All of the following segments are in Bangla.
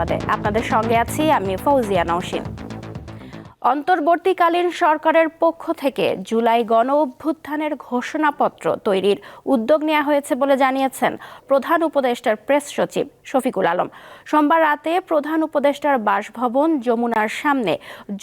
সংবাদে। আপনাদের সঙ্গে আছি আমি ফৌজিয়া নওশিন। অন্তর্বর্তীকালীন সরকারের পক্ষ থেকে জুলাই গণ অভ্যুত্থানের ঘোষণাপত্র তৈরির উদ্যোগ নেওয়া হয়েছে বলে জানিয়েছেন প্রধান উপদেষ্টার প্রেস সচিব শফিকুল আলম। সোমবার রাতে প্রধান উপদেষ্টার বাসভবন যমুনার সামনে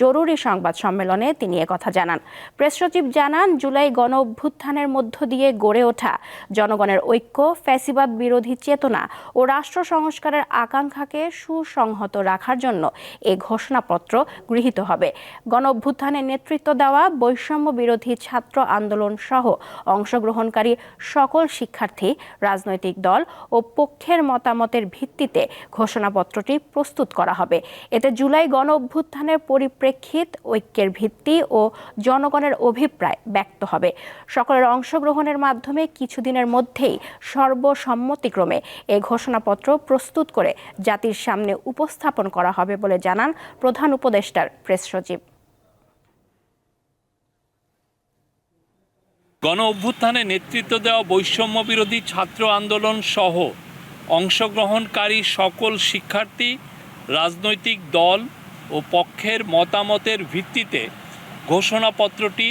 জরুরি সংবাদ সম্মেলনে তিনি একথা জানান। প্রেস সচিব জানান, জুলাই গণ অভ্যুত্থানের মধ্য দিয়ে গড়ে ওঠা জনগণের ঐক্য, ফ্যাসিবাদ বিরোধী চেতনা ও রাষ্ট্র সংস্কারের আকাঙ্ক্ষাকে সুসংহত রাখার জন্য এই ঘোষণাপত্র গৃহীত হবে। গণ অভ্যুত্থানে নেতৃত্ব দেওয়া বৈষম্য বিরোধী ছাত্র আন্দোলন সহ অংশগ্রহণকারী সকল শিক্ষার্থী, রাজনৈতিক দল ও পক্ষের মতামতের ভিত্তিতে ঘোষণাপত্রটি প্রস্তুত করা হবে। এতে জুলাই গণ অভ্যুত্থানের পরিপ্রেক্ষিত ঐক্যের ভিত্তি ও জনগণের অভিপ্রায় ব্যক্ত হবে। সকলের অংশগ্রহণের মাধ্যমে কিছুদিনের মধ্যেই সর্বসম্মতিক্রমে এই ঘোষণাপত্র প্রস্তুত করে জাতির সামনে উপস্থাপন করা হবে বলে জানান প্রধান উপদেষ্টার প্রেস সচিব। গণ অভ্যুত্থানে নেতৃত্ব দেওয়া বৈষম্য বিরোধী ছাত্র আন্দোলন সহ অংশগ্রহণকারী সকল শিক্ষার্থী, রাজনৈতিক দল ও পক্ষের মতামতের ভিত্তিতে ঘোষণাপত্রটি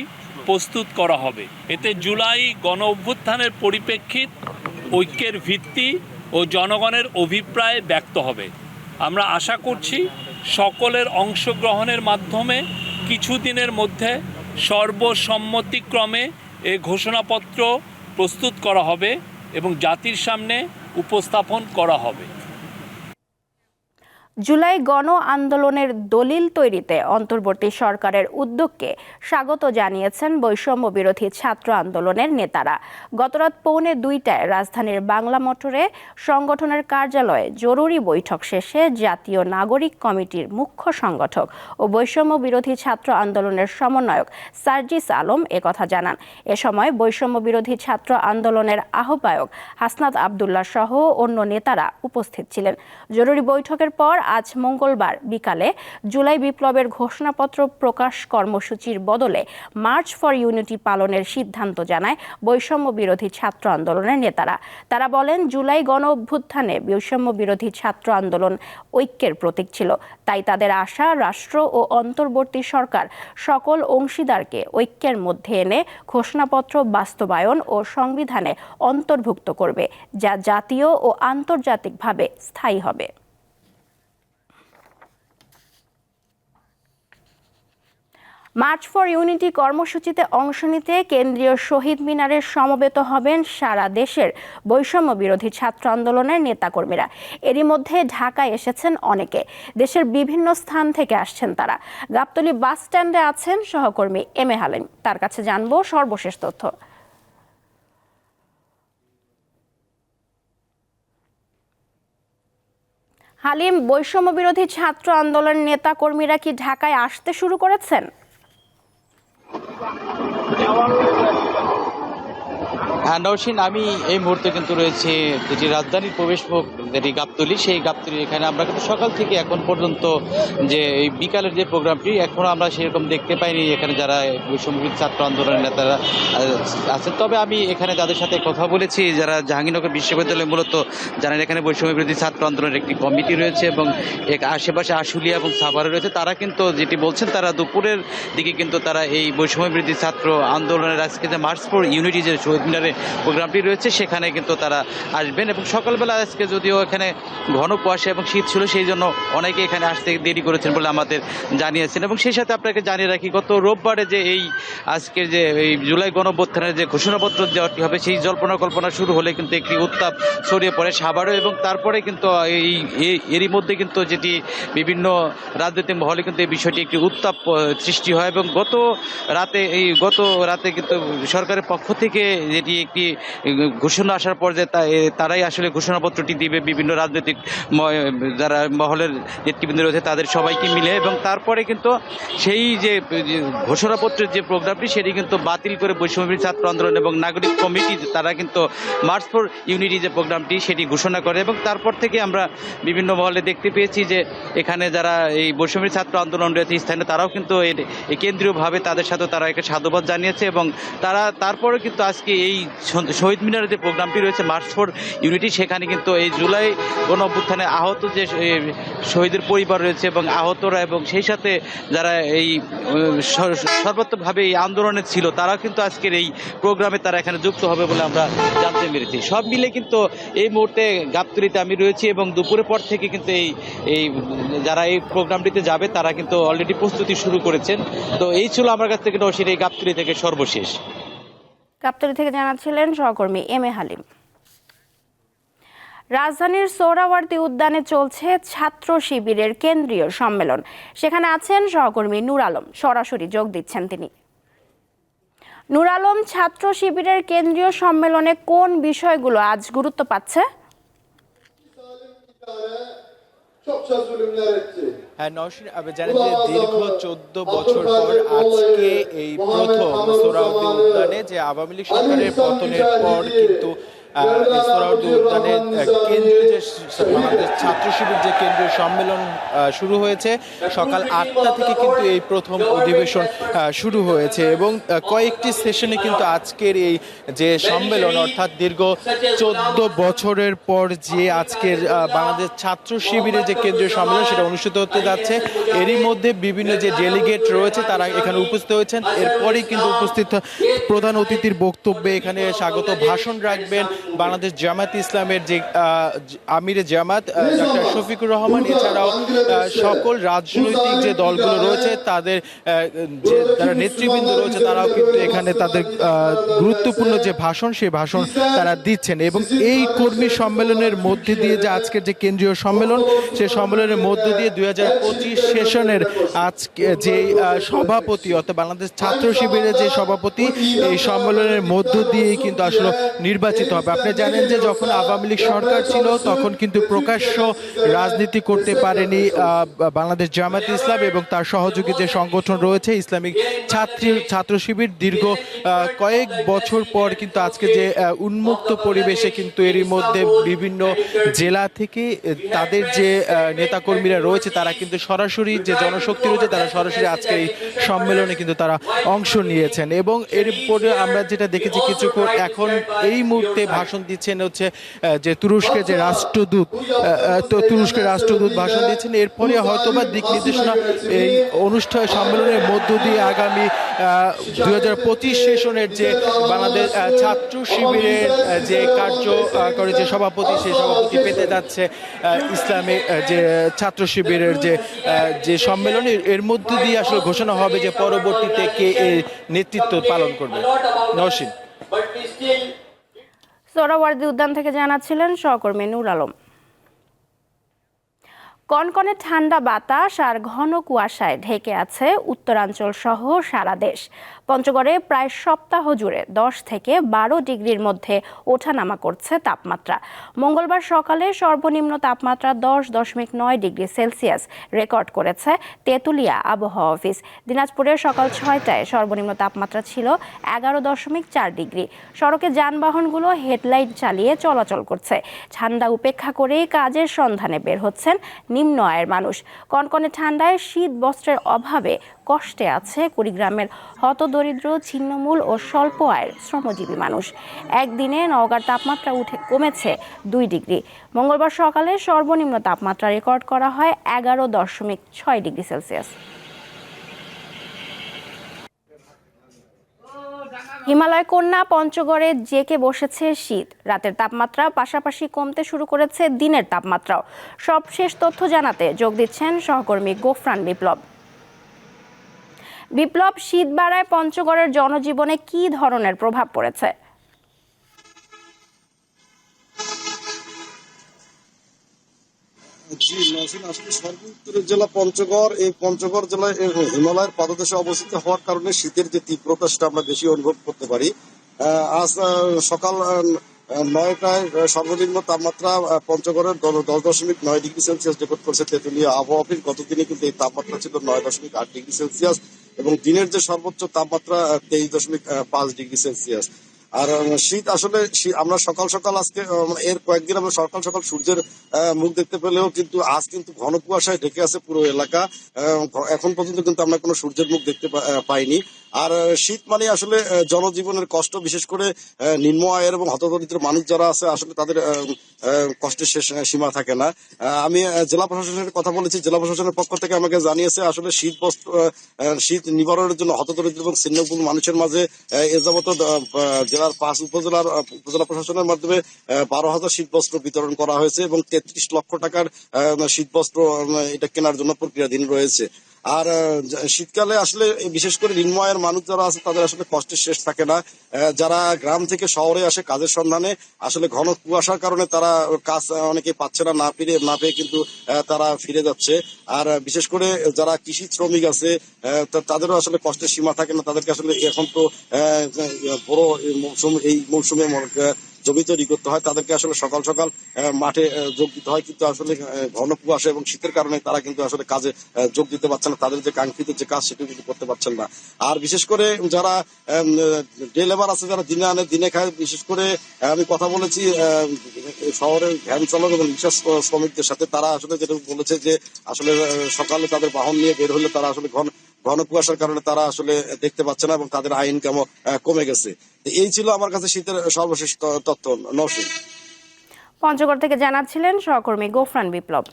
প্রস্তুত করা হবে। এতে জুলাই গণ অভ্যুত্থানের পরিপ্রেক্ষিত ঐক্যের ভিত্তি ও জনগণের অভিপ্রায় ব্যক্ত হবে। আমরা আশা করছি সকলের অংশগ্রহণের মাধ্যমে কিছুদিনের মধ্যে সর্বসম্মতিক্রমে এ ঘোষণাপত্র প্রস্তুত করা হবে এবং জাতির সামনে উপস্থাপন করা হবে। জুলাই গণ আন্দোলনের দলিল তৈরিতে অন্তর্বর্তী সরকারের উদ্যোগকে স্বাগত জানিয়েছেন বৈষম্য বিরোধী ছাত্র আন্দোলনের নেতারা। গতরাত পৌনে দুইটায় রাজধানীর বাংলা মোটরে সংগঠনের কার্যালয়ে জরুরি বৈঠক শেষে জাতীয় নাগরিক কমিটির মুখ্য সংগঠক ও বৈষম্য বিরোধী ছাত্র আন্দোলনের সমন্বয়ক সার্জিস আলম একথা জানান। এ সময় বৈষম্য বিরোধী ছাত্র আন্দোলনের আহ্বায়ক হাসনাত আবদুল্লাহ সহ অন্য নেতারা উপস্থিত ছিলেন। জরুরি বৈঠকের পর আজ মঙ্গলবার বিকালে জুলাই বিপ্লবের ঘোষণাপত্র প্রকাশ কর্মসূচির বদলে মার্চ ফর ইউনিটি পালনের সিদ্ধান্ত জানায় বৈষম্য বিরোধী ছাত্র আন্দোলনের নেতারা। তারা বলেন, জুলাই গণ অভ্যুত্থানে বৈষম্য বিরোধী ছাত্র আন্দোলন ঐক্যের প্রতীক ছিল। তাই তাদের আশা, রাষ্ট্র ও অন্তর্বর্তী সরকার সকল অংশীদারকে ঐক্যের মধ্যে এনে ঘোষণাপত্র বাস্তবায়ন ও সংবিধানে অন্তর্ভুক্ত করবে, যা জাতীয় ও আন্তর্জাতিকভাবে স্থায়ী হবে। মার্চ ফর ইউনিটি কর্মসূচিতে অংশ নিতে কেন্দ্রীয় শহীদ মিনারে সমবেত হবেন সারা দেশের বৈষম্য বিরোধী ছাত্র আন্দোলনের নেতাকর্মীরা। এরই মধ্যে ঢাকায় এসেছেন অনেকে। দেশের বিভিন্ন স্থান থেকে আসছেন তারা। গাবতলী বাস স্ট্যান্ডে আছেন সহকর্মী এম এ হালিম। তার কাছে জানব সর্বশেষ তথ্য। হালিম, বৈষম্য বিরোধী ছাত্র আন্দোলন নেতা কর্মীরা কি ঢাকায় আসতে শুরু করেছেন? হ্যাঁ নৌসিন আমি এই মুহূর্তে কিন্তু রয়েছে যেটি রাজধানীর প্রবেশ মুখ যেটি গাবতলি। সেই গাবতলি এখানে আমরা কিন্তু সকাল থেকে এখন পর্যন্ত যে এই বিকালের যে প্রোগ্রামটি এখনও আমরা সেরকম দেখতে পাইনি এখানে যারা বৈষম্যবিদ ছাত্র আন্দোলনের নেতারা আছেন। তবে আমি এখানে যাদের সাথে কথা বলেছি, যারা জাহাঙ্গীরনগর বিশ্ববিদ্যালয়ে মূলত জানেন, এখানে বৈষম্য বিরোধী ছাত্র আন্দোলনের একটি কমিটি রয়েছে এবং এক আশেপাশে আশুলিয়া এবং সাভারে রয়েছে। তারা কিন্তু যেটি বলছেন, তারা দুপুরের দিকে কিন্তু তারা এই বৈষম্য বিরোধী ছাত্র আন্দোলনের আজকে যে মার্চ ফর ইউনিটি যে শহীদ মিনারে প্রোগ্রামটি রয়েছে, সেখানে কিন্তু তারা আসবেন। এবং সকালবেলা আজকে যদিও এখানে ঘন কুয়াশা এবং শীত ছিল, সেই জন্য অনেকে এখানে আসতে দেরি করেছেন বলে আমাদের জানিয়েছেন। এবং সেই সাথে আপনাকে জানিয়ে রাখি, গত রোববারে যে এই আজকের যে এই জুলাই গণঅভ্যুত্থানের যে ঘোষণাপত্র দেওয়াটি হবে, সেই জল্পনা কল্পনা শুরু হলে কিন্তু একটি উত্তাপ ছড়িয়ে পড়ে সাভারও এবং তারপরে কিন্তু এই- এরই মধ্যে কিন্তু যেটি বিভিন্ন রাজনৈতিক মহলে কিন্তু এই বিষয়টি একটি উত্তাপ সৃষ্টি হয়। এবং গত রাতে এই গত রাতে কিন্তু সরকারের পক্ষ থেকে যেটি একটি ঘোষণা আসার পর যে তারাই আসলে ঘোষণাপত্রটি দিবে বিভিন্ন রাজনৈতিক যারা মহলের নেতৃবৃন্দ রয়েছে তাদের সবাইকে মিলে এবং তারপরে কিন্তু সেই যে ঘোষণাপত্রের যে প্রোগ্রামটি সেটি কিন্তু বাতিল করে বৈষম্যবিরোধী ছাত্র আন্দোলন এবং নাগরিক কমিটি, তারা কিন্তু মার্চ ফর ইউনিটি যে প্রোগ্রামটি সেটি ঘোষণা করে এবং তারপর থেকে আমরা বিভিন্ন মহলে দেখতে পেয়েছি যে এখানে যারা এই বৈষম্যবিরোধী ছাত্র আন্দোলন রয়েছে স্থানীয়, তারাও কিন্তু কেন্দ্রীয়ভাবে তাদের সাথে তারা একটা সাধুবাদ জানিয়েছে এবং তারা তারপরে কিন্তু আজকে এই শহীদ মিনারের যে প্রোগ্রামটি রয়েছে মার্চ ফোর ইউনিটি। সেখানে কিন্তু এই জুলাই গণ অভ্যুত্থানে আহত যে শহীদের পরিবার রয়েছে এবং আহতরা এবং সেই সাথে যারা এই উম, সর- সর্বত্রভাবে এই আন্দোলনে ছিল তারা কিন্তু আজকের এই প্রোগ্রামে তারা এখানে যুক্ত হবে বলে আমরা জানতে পেরেছি। সব মিলে কিন্তু এই মুহূর্তে গাবতলিতে আমি রয়েছি এবং দুপুরের পর থেকে কিন্তু এই এই যারা এই প্রোগ্রামটিতে যাবে তারা কিন্তু অলরেডি প্রস্তুতি শুরু করেছেন। তো এই ছিল আমার কাছ থেকে নসির এই গাবতলি থেকে সর্বশেষ। গাবতলী থেকে জানাচ্ছিলেন সহকর্মী এম এ হালিম। রাজধানীর সোহরাওয়ার্দী উদ্যানে চলছে ছাত্র শিবিরের কেন্দ্রীয় সম্মেলন। সেখানে আছেন সহকর্মী নূর আলম। সরাসরি যোগ দিচ্ছেন তিনি। নূর আলম, ছাত্র শিবিরের কেন্দ্রীয় সম্মেলনে কোন বিষয়গুলো আজ গুরুত্ব পাচ্ছে? হ্যাঁ নওশিন আপনি জানেন যে দীর্ঘ চোদ্দ বছর পর আজকে এই প্রথম সোহরাওয়ার্দী উদ্যানে যে আওয়ামী লীগ সরকারের পতনের পর কিন্তু ছাত্র শিবির যে কেন্দ্রীয় সম্মেলন শুরু হয়েছে, সকাল আটটা থেকে কিন্তু এই প্রথম অধিবেশন শুরু হয়েছে এবং কয়েকটি সেশনে কিন্তু আজকের এই যে সম্মেলন, অর্থাৎ দীর্ঘ চোদ্দ বছরের পর যে আজকের বাংলাদেশ ছাত্র শিবিরের যে কেন্দ্রীয় সম্মেলন, সেটা অনুষ্ঠিত হতে যাচ্ছে। এরই মধ্যে বিভিন্ন যে ডেলিগেট রয়েছে, তারা এখানে উপস্থিত হয়েছেন। এরপরেই কিন্তু উপস্থিত প্রধান অতিথির বক্তব্যে এখানে স্বাগত ভাষণ রাখবেন। বাংলাদেশ জামাত ইসলামের যে আমিরে জামাত ডক্টর শফিকুর রহমান, এছাড়াও সকল রাজনৈতিক যে দলগুলো রয়েছে, তাদের যে যারা নেতৃবৃন্দ রয়েছে, তারাও কিন্তু এখানে তাদের গুরুত্বপূর্ণ যে ভাষণ, সেই ভাষণ তারা দিচ্ছেন। এবং এই কর্মী সম্মেলনের মধ্যে দিয়ে যে আজকের যে কেন্দ্রীয় সম্মেলন, সেই সম্মেলনের মধ্য দিয়ে দুই হাজার পঁচিশ সেশনের আজকে যে সভাপতি অর্থাৎ বাংলাদেশ ছাত্র শিবিরের যে সভাপতি, এই সম্মেলনের মধ্য দিয়েই কিন্তু আসলে নির্বাচিত হবে। আপনি জানেন যে যখন আওয়ামী লীগ সরকার ছিল, তখন কিন্তু প্রকাশ্য রাজনীতি করতে পারেনি বাংলাদেশ জামাত ইসলাম এবং তার সহযোগী যে সংগঠন রয়েছে, ইসলামিক ছাত্রী, ছাত্র শিবির, দীর্ঘ কয়েক বছর পর কিন্তু আজকে যে উন্মুক্ত পরিবেশে কিন্তু এরই মধ্যে বিভিন্ন জেলা থেকে তাদের যে নেতাকর্মীরা রয়েছে, তারা কিন্তু সরাসরি যে জনশক্তি রয়েছে, তারা সরাসরি আজকে এই সম্মেলনে কিন্তু তারা অংশ নিয়েছেন। এবং এরপরে আমরা যেটা দেখেছি কিছু এখন এই মুহূর্তে ভাষণ দিচ্ছেন হচ্ছে যে তুরস্কের যে রাষ্ট্রদূত তো তুরস্কের রাষ্ট্রদূত ভাষণ দিচ্ছেন। এরপরে হয়তো বা দিক নির্দেশনা এই অনুষ্ঠান সম্মেলনের মধ্য দিয়ে আগামী দুই হাজার পঁচিশ সেশনের যে বাংলাদেশ ছাত্র শিবিরের যে কার্যকরী যে সভাপতি, সেই সভাপতি পেতে যাচ্ছে ইসলামী যে ছাত্র শিবিরের যে যে সম্মেলন। এর- মধ্য দিয়ে আসলে ঘোষণা হবে যে পরবর্তীতে কে নেতৃত্ব পালন করবে। still সোহরাওয়ার্দী উদ্যান থেকে জানাচ্ছিলেন সহকর্মী নুর আলম। কনকনে ঠান্ডা বাতাস আর ঘন কুয়াশায় ঢেকে আছে উত্তরাঞ্চল সহ সারা দেশ। পঞ্চগড়ে প্রায় সপ্তাহ জুড়ে দশ থেকে বারো ডিগ্রির মধ্যে ওঠানামা করছে তাপমাত্রা। মঙ্গলবার সকালে সর্বনিম্ন তাপমাত্রা দশ দশমিক নয় ডিগ্রি সেলসিয়াস রেকর্ড করেছে তেঁতুলিয়া আবহাওয়া অফিস। দিনাজপুরে সকাল ছয়টায় সর্বনিম্ন তাপমাত্রা ছিল এগারো দশমিক চার ডিগ্রি। সড়কে যানবাহনগুলো হেডলাইট চালিয়ে চলাচল করছে। ঠান্ডা উপেক্ষা করেই কাজের সন্ধানে বের হচ্ছেন নিম্ন আয়ের মানুষ। কনকনে ঠান্ডায় শীত বস্ত্রের অভাবে কষ্টে আছে। কুড়িগ্রামের হতদরিদ্র, ছিন্নমূল ও স্বল্প আয়ের শ্রমজীবী মানুষ। একদিনে নওগাঁর তাপমাত্রা উঠে কমেছে দুই ডিগ্রি। মঙ্গলবার সকালে সর্বনিম্ন তাপমাত্রা রেকর্ড করা হয় এগারো দশমিক ছয় ডিগ্রি সেলসিয়াস। হিমালয় কন্যা পঞ্চগড়ে জেকে বসেছে শীত। রাতের তাপমাত্রা পাশাপাশি কমতে শুরু করেছে দিনের তাপমাত্রাও। সবশেষ তথ্য জানাতে যোগ দিচ্ছেন সহকর্মী গোফরান বিপ্লব। বিপ্লব শীত বাড়ায় পঞ্চগড়ের জনজীবনে কি ধরনের প্রভাব পড়েছে? জেলা পঞ্চগড়, এই পঞ্চগড় জেলায় হিমালয়ের পাদদেশে অবস্থিত হওয়ার কারণে শীতের যে তীব্রতা সেটা আমরা বেশি অনুভব করতে পারি। আজ সকাল নয়টায় সর্বনিম্ন তাপমাত্রা পঞ্চগড়ের দশ দশমিক নয় ডিগ্রি সেলসিয়াস রেকর্ড করেছে তেঁতুলিয়া আবহাওয়া অফিস। গতদিনে কিন্তু এই তাপমাত্রা ছিল নয় দশমিক আট ডিগ্রি সেলসিয়াস। এবং দিনের যে সর্বোচ্চ তাপমাত্রা তেইশ দশমিক পাঁচ ডিগ্রি সেলসিয়াস। আর শীত আসলে আমরা সকাল সকাল আজকে মানে এর কয়েকদিন আমরা সকাল সকাল সূর্যের মুখ দেখতে পেলেও কিন্তু আজ কিন্তু ঘন কুয়াশায় ঢেকে আছে পুরো এলাকা। এখন পর্যন্ত কিন্তু আমরা কোনো সূর্যের মুখ দেখতে পাইনি। আর শীত মানে আসলে জনজীবনের কষ্ট, বিশেষ করে নিম্ন আয়ের এবং হতদরিদ্র মানুষ যারা আছে, আসলে তাদের কষ্টের শেষ সীমা থাকে না। আমি জেলা প্রশাসনের কথা বলেছি, জেলা প্রশাসনের পক্ষ থেকে আমাকে জানিয়েছে, আসলে শীত বস্ত্র শীত নিবারণের জন্য হতদরিদ্র এবং ছিন্নমূল মানুষের মাঝে এ যাবত জেলার পাঁচ উপজেলার উপজেলা প্রশাসনের মাধ্যমে বারো হাজার শীত বস্ত্র বিতরণ করা হয়েছে এবং তেত্রিশ লক্ষ টাকার শীত বস্ত্র এটা কেনার জন্য প্রক্রিয়াধীন রয়েছে। আর শীতকালে আসলে বিশেষ করে আয়ের মানুষ যারা আছে, তাদের আসলে কষ্টের শেষ থাকে না। যারা গ্রাম থেকে শহরে আসে, কাজের সন্ধানে, আসলে ঘন কুয়াশার কারণে তারা কাজ অনেকে পাচ্ছে না না ফিরে না পেয়ে কিন্তু তারা ফিরে যাচ্ছে। আর, বিশেষ করে যারা কৃষি শ্রমিক আছে তাদেরও আসলে কষ্টের সীমা থাকে না। তাদেরকে আসলে এখন তো বড় এই মৌসুম জমি তৈরি করতে হয়, তাদেরকে আসলে সকাল সকাল মাঠে যোগ দিতে হয়। কিন্তু আসলে ঘন কুয়াশা এবং শীতের কারণে তারা কিন্তু আসলে কাজে যোগ দিতে পারছে না। তাদের যে কাঙ্ক্ষিত যে কাজ সেটা কিন্তু করতে পারছেন না। আর বিশেষ করে যারা ডে লেবার আছে, যারা দিনে আনে, দিনে খায়, বিশেষ করে আমি কথা বলেছি শহরের ভ্যান চালক এবং রিক্সা শ্রমিকদের সাথে, তারা আসলে যেটা বলেছে যে, আসলে সকালে তাদের বাহন নিয়ে বের হলে তারা আসলে ঘন ঘন কুয়াশার কারণে তারা আসলে দেখতে পাচ্ছে না এবং তাদের আয় ইনকামও কমে গেছে। এই ছিল আমার কাছে শীতের সর্বশেষ তথ্য নৌসিন পঞ্চগড় থেকে জানাচ্ছিলেন সহকর্মী গোফরান বিপ্লব।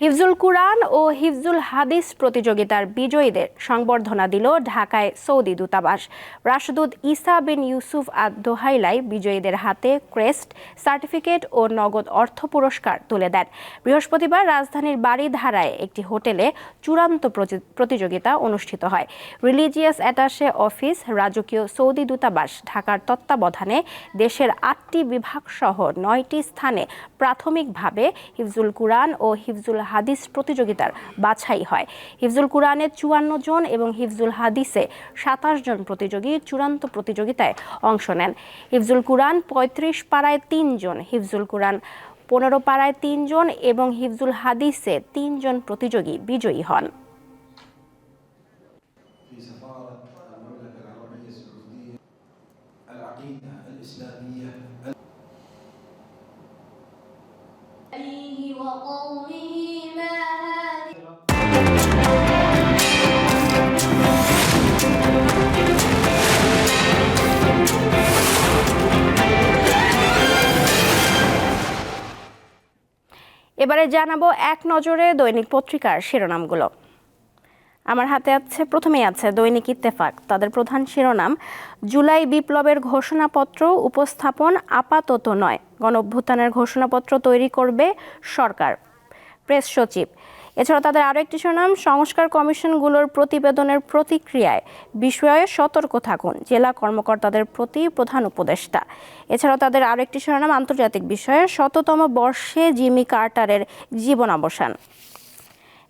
হিফজুল কুরআন ও হিফজুল হাদিস প্রতিযোগিতার বিজয়ীদের সংবর্ধনা দিল ঢাকায় সৌদি দূতাবাস। রাষ্ট্রদূত ইসা বিন ইউসুফ আদ দোহাইলাই বিজয়ীদের হাতে ক্রেস্ট, সার্টিফিকেট ও নগদ অর্থ পুরস্কার তুলে দেন। বৃহস্পতিবার রাজধানীর বাড়িধারায় একটি হোটেলে চূড়ান্ত প্রতিযোগিতা অনুষ্ঠিত হয়। রিলিজিয়াস অ্যাটাশে অফিস, রাজকীয় সৌদি দূতাবাস, ঢাকার তত্ত্বাবধানে দেশের আটটি বিভাগ সহ নয়টি স্থানে প্রাথমিকভাবে হিফজুল কুরআন ও হিফজুল হাদিস প্রতিযোগিতার বাছাই হয়। হিফজুল কুরআনে চুয়ান্ন জন এবং হিফজুল হাদিসে সাতাশ জন প্রতিযোগী চূড়ান্ত প্রতিযোগিতায় অংশ নেন। হিফজুল কুরআন পঁয়ত্রিশ পাড়ায় তিনজন হিফজুল কুরআন পনেরো পাড়ায় তিনজন এবং হিফজুল হাদিসে তিনজন প্রতিযোগী বিজয়ী হন। في এবারে জানাব এক নজরে দৈনিক পত্রিকার শিরোনামগুলো। আমার হাতে আছে, প্রথমেই আছে দৈনিক ইত্তেফাক। তাদের প্রধান শিরোনাম, জুলাই বিপ্লবের ঘোষণাপত্র উপস্থাপন আপাতত নয়। গণ অভ্যুত্থানের ঘোষণাপত্র তৈরি করবে সরকার। প্রেস সচিব এছাড়া তাদের আরও একটি সুনাম, সংস্কার কমিশনগুলোর প্রতিবেদনের প্রতিক্রিয়ায় বিষয়ে সতর্ক থাকুন। জেলা কর্মকর্তাদের প্রতি প্রধান উপদেষ্টা। এছাড়াও তাদের আরও একটি সুনাম আন্তর্জাতিক বিষয়ে শততম বর্ষে জিমি কার্টারের জীবনাবসান।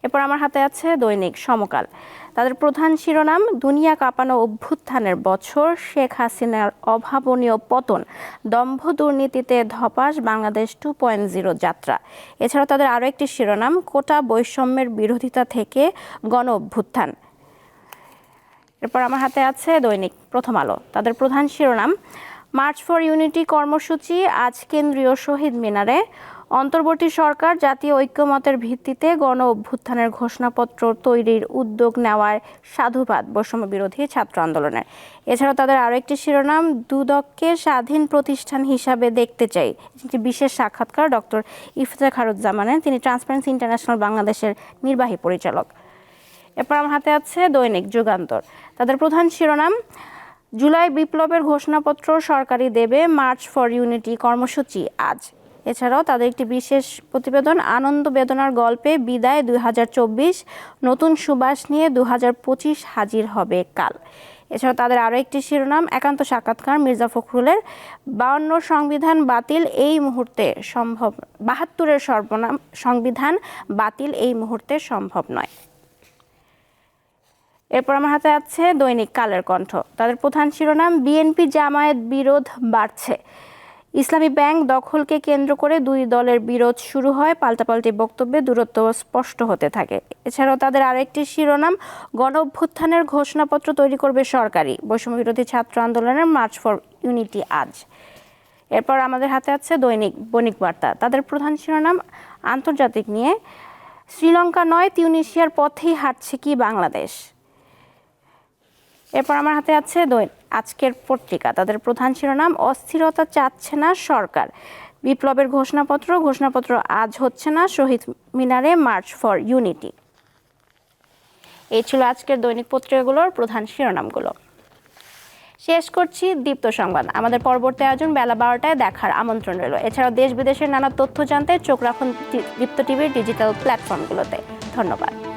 এরপর আমার হাতে আছে দৈনিক সমকাল। তাদের প্রধান শিরোনাম, দুনিয়া কাঁপানো অভ্যুত্থানের বছর, শেখ হাসিনার অভাবনীয় পতন, দম্ভ দুর্নীতিতে ধপাস বাংলাদেশ টু পয়েন্ট জিরো যাত্রা। এছাড়াও তাদের আরও একটি শিরোনাম, কোটা বৈষম্যের বিরোধিতা থেকে গণ অভ্যুত্থান। এরপর আমার হাতে আছে দৈনিক প্রথম আলো। তাদের প্রধান শিরোনাম, মার্চ ফর ইউনিটি কর্মসূচি, আজ কেন্দ্রীয় শহীদ মিনারে অন্তর্বর্তী সরকার জাতীয় ঐক্যমতের ভিত্তিতে গণ অভ্যুত্থানের ঘোষণাপত্র তৈরির উদ্যোগ নেওয়ার সাধুবাদ বৈষম্য বিরোধী ছাত্র আন্দোলনের। এছাড়াও তাদের আরও একটি শিরোনাম, দুদককে স্বাধীন প্রতিষ্ঠান হিসাবে দেখতে চাই। একটি বিশেষ সাক্ষাৎকার। ডক্টর ইফতেখারুজ্জামানের তিনি ট্রান্সপারেন্সি ইন্টারন্যাশনাল বাংলাদেশের নির্বাহী পরিচালক। এরপর আমার হাতে আছে দৈনিক যুগান্তর। তাদের প্রধান শিরোনাম, জুলাই বিপ্লবের ঘোষণাপত্র সরকারি দেবে মার্চ ফর ইউনিটি কর্মসূচি আজ। এছাড়াও তাদের একটি বিশেষ প্রতিবেদন, আনন্দ বেদনার গল্পে বিদায় দু হাজার চব্বিশ, নতুন সুবাস নিয়ে দুহাজার পঁচিশ হাজির হবে কাল। এছাড়াও তাদের আরও একটি শিরোনাম, একান্ত সাক্ষাৎকার মির্জা ফখরুলের বাউন্ন সংবিধান বাতিল এই মুহূর্তে সম্ভব, বাহাত্তরের সর্বনাম সংবিধান বাতিল এই মুহূর্তে সম্ভব নয়। এরপর আমার হাতে আছে দৈনিক কালের কণ্ঠ। তাদের প্রধান শিরোনাম, বিএনপি জামায়াত বিরোধ বাড়ছে। ইসলামী ব্যাংক দখলকে কেন্দ্র করে দুই দলের বিরোধ শুরু হয়। পাল্টাপাল্টি বক্তব্যে দূরত্ব স্পষ্ট হতে থাকে। এছাড়াও তাদের আরেকটি শিরোনাম গণ অভ্যুত্থানের ঘোষণাপত্র তৈরি করবে সরকারি বৈষম্য বিরোধী ছাত্র আন্দোলনের মার্চ ফর ইউনিটি আজ। এরপর আমাদের হাতে আছে দৈনিক বণিক বার্তা। তাদের প্রধান শিরোনাম, আন্তর্জাতিক নিয়ে। শ্রীলঙ্কা নয়, তিউনিশিয়ার পথেই হাঁটছে কি বাংলাদেশ? এরপর আমার হাতে আছে দৈন আজকের পত্রিকা। তাদের প্রধান শিরোনাম, অস্থিরতা চাচ্ছে না সরকার। বিপ্লবের ঘোষণাপত্র ঘোষণাপত্র আজ হচ্ছে না, শহীদ মিনারে মার্চ ফর ইউনিটি। এই ছিল আজকের দৈনিক পত্রিকাগুলোর প্রধান শিরোনামগুলো। শেষ করছি দীপ্ত সংবাদ। আমাদের পরবর্তী আয়োজন বেলা বারোটায় দেখার আমন্ত্রণ রইল। এছাড়াও দেশ বিদেশের নানা তথ্য জানতে চোখ রাখুন দীপ্ত টিভির ডিজিটাল প্ল্যাটফর্মগুলোতে। ধন্যবাদ।